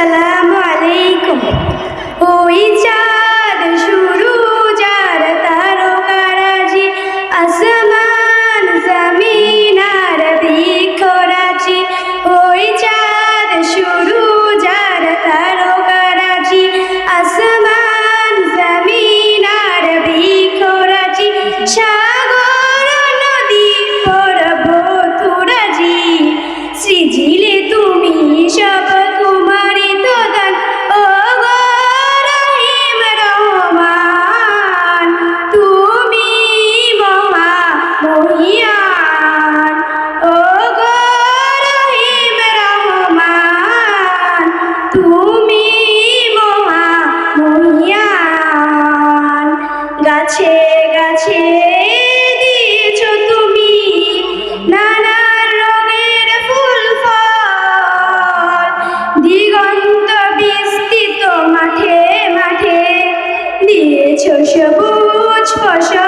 আসসালামু দিগন্ত বিস্তৃত মাঠে মাঠে দিয়েছ সবুজ ফসল।